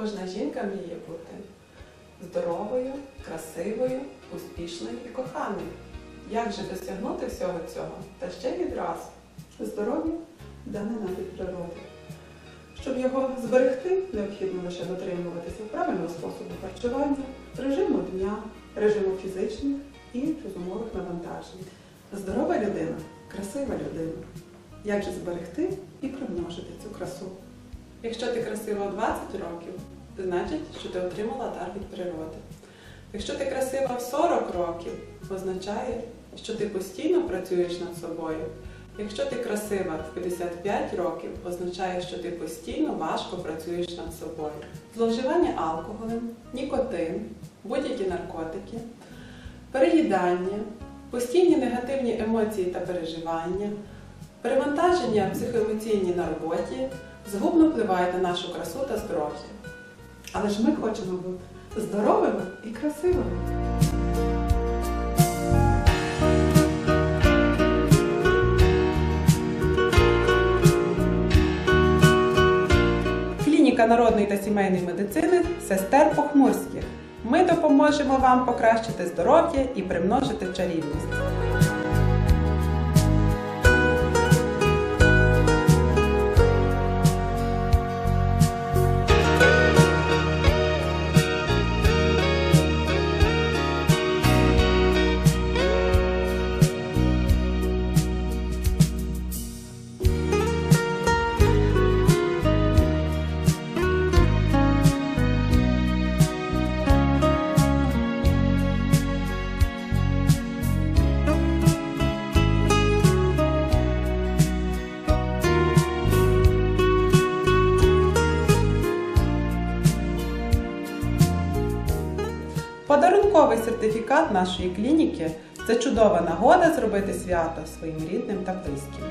Кожна жінка мріє бути здоровою, красивою, успішною і коханою. Як же досягнути всього цього? Та ще відразу. Здоров'я дане нам від природи. Щоб його зберегти, необхідно лише дотримуватися правильного способу харчування, режиму дня, режиму фізичних і розумових навантажень. Здорова людина красива людина. Як же зберегти і примножити цю красу? Якщо ти красива в 20 років, значить, що ти отримала дар від природи. Якщо ти красива в 40 років, означає, що ти постійно працюєш над собою. Якщо ти красива в 55 років, означає, що ти постійно важко працюєш над собою. Зловживання алкоголем, нікотин, будь-які наркотики, переїдання, постійні негативні емоції та переживання, перевантаження психоемоційні на роботі згубно впливають на нашу красу та здоров'я. Але ж ми хочемо бути здоровими і красивими. Клініка народної та сімейної медицини сестер Похмурських. Ми допоможемо вам покращити здоров'я і примножити чарівність. Подарунковий сертифікат нашої клініки це чудова нагода зробити свято своїм рідним та близьким.